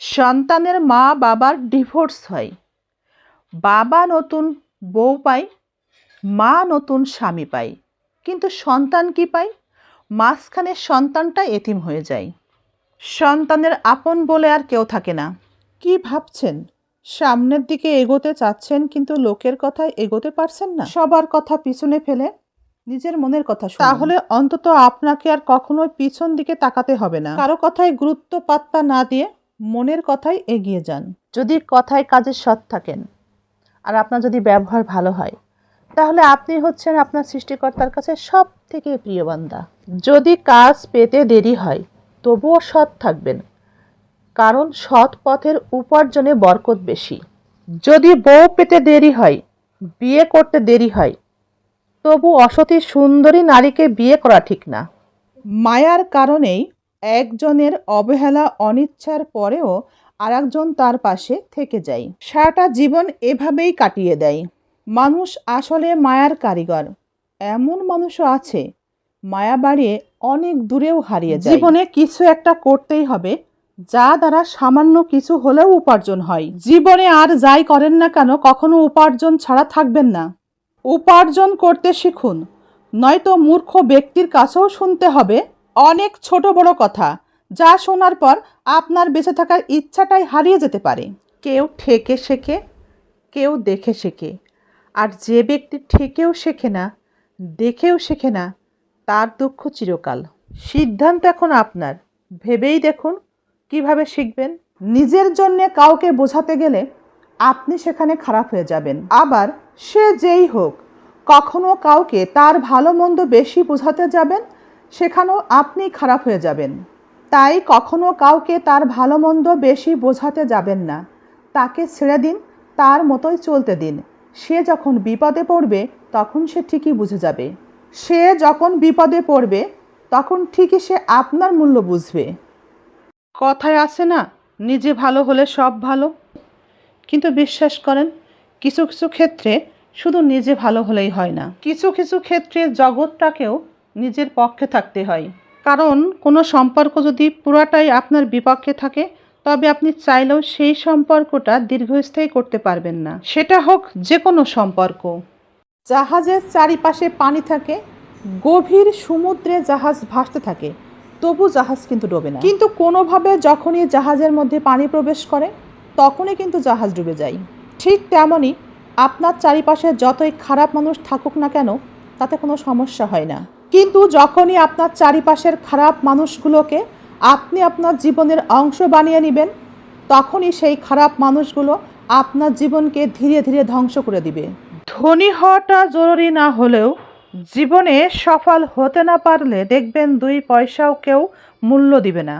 সন্তানের মা বাবার ডিভোর্স হয়। বাবা নতুন বউ পায়, মা নতুন স্বামী পায়। কিন্তু সন্তান কি পায়? মাঝখানে সন্তানটা এতিম হয়ে যায়। সন্তানের আপন বলে আর কেউ থাকে না। কি ভাবছেন? সামনের দিকে এগোতে চাচ্ছেন কিন্তু লোকের কথায় এগোতে পারছেন না। সবার কথা পিছনে ফেলে নিজের মনের কথা তাহলে অন্তত আপনাকে আর কখনোই পিছন দিকে তাকাতে হবে না। কারও কথায় গুরুত্ব পাত্তা না দিয়ে মনের কথায় এগিয়ে যান। যদি কথায় কাজে সৎ থাকেন। আর আপনার যদি ব্যবহার ভালো হয়, তাহলে আপনি হচ্ছেন আপনার সৃষ্টিকর্তার কাছে সব থেকে প্রিয় বান্দা। যদি কাজ পেতে দেরি হয়, তবুও সৎ থাকবেন। কারণ সৎ পথের উপার্জনে বরকত বেশি। যদি বউ পেতে দেরি হয়, বিয়ে করতে দেরি হয়, তবু অসতী সুন্দরী নারীকে বিয়ে করা ঠিক না। মায়ার কারণেই একজনের অবহেলা অনিচ্ছার পরেও আরেকজন তার পাশে থেকে যায়। সারাটা জীবন এভাবেই কাটিয়ে দেয়। মানুষ আসলে মায়ার কারিগর। এমন মানুষও আছে, মায়া বাড়িয়ে অনেক দূরেও হারিয়ে যায়। জীবনে কিছু একটা করতেই হবে, যা দ্বারা সামান্য কিছু হলেও উপার্জন হয়। জীবনে আর যাই করেন না কেন, কখনো উপার্জন ছাড়া থাকবেন না। উপার্জন করতে শিখুন, নয়তো মূর্খ ব্যক্তির কাছেও শুনতে হবে অনেক ছোট বড় কথা, যা শোনার পর আপনার বেঁচে থাকার ইচ্ছাটাই হারিয়ে যেতে পারে। কেউ ঠেকে শেখে, কেউ দেখে শেখে। আর যে ব্যক্তি ঠেকেও শেখে না, দেখেও শেখে না, তার দুঃখ চিরকাল। সিদ্ধান্ত এখন আপনার। ভেবেই দেখুন কীভাবে শিখবেন। নিজের জন্যে কাউকে বোঝাতে গেলে আপনি সেখানে খারাপ হয়ে যাবেন। আবার সে যেই হোক, কখনো কাউকে তার ভালো মন্দ বেশি বোঝাতে যাবেন সেখানেও আপনি খারাপ হয়ে যাবেন। তাই কখনো কাউকে তার ভালো মন্দ বেশি বোঝাতে যাবেন না। তাকে ছেড়ে দিন, তার মতোই চলতে দিন। সে যখন বিপদে পড়বে, তখন সে ঠিকই বুঝে যাবে। সে যখন বিপদে পড়বে, তখন ঠিকই সে আপনার মূল্য বুঝবে। কথায় আছে না, নিজে ভালো হলে সব ভালো। কিন্তু বিশ্বাস করেন, কিছু কিছু ক্ষেত্রে শুধু নিজে ভালো হলেই হয় না। কিছু কিছু ক্ষেত্রে জগৎটাকেও নিজের পক্ষে থাকতে হয়। কারণ, কোনো সম্পর্ক যদি পুরাটাই আপনার বিপক্ষে থাকে, তবে আপনি চাইলেও সেই সম্পর্কটা দীর্ঘস্থায়ী করতে পারবেন না। সেটা হোক যে কোনো সম্পর্ক। জাহাজের চারিপাশে পানি থাকে, গভীর সমুদ্রে জাহাজ ভাসতে থাকে, তবু জাহাজ কিন্তু ডোবে না। কিন্তু কোনোভাবে যখনই জাহাজের মধ্যে পানি প্রবেশ করে, তখনই কিন্তু জাহাজ ডুবে যায়। ঠিক তেমনই আপনার চারিপাশে যতই খারাপ মানুষ থাকুক না কেন, তাতে কোনো সমস্যা হয় না। কিন্তু যখনই আপনার চারিপাশের খারাপ মানুষগুলোকে আপনি আপনার জীবনের অংশ বানিয়ে নেবেন, তখনই সেই খারাপ মানুষগুলো আপনার জীবনকে ধীরে ধীরে ধ্বংস করে দিবে। ধনী হওয়াটা জরুরি না হলেও জীবনে সফল হতে না পারলে দেখবেন দুই পয়সাও কেউ মূল্য দিবে না।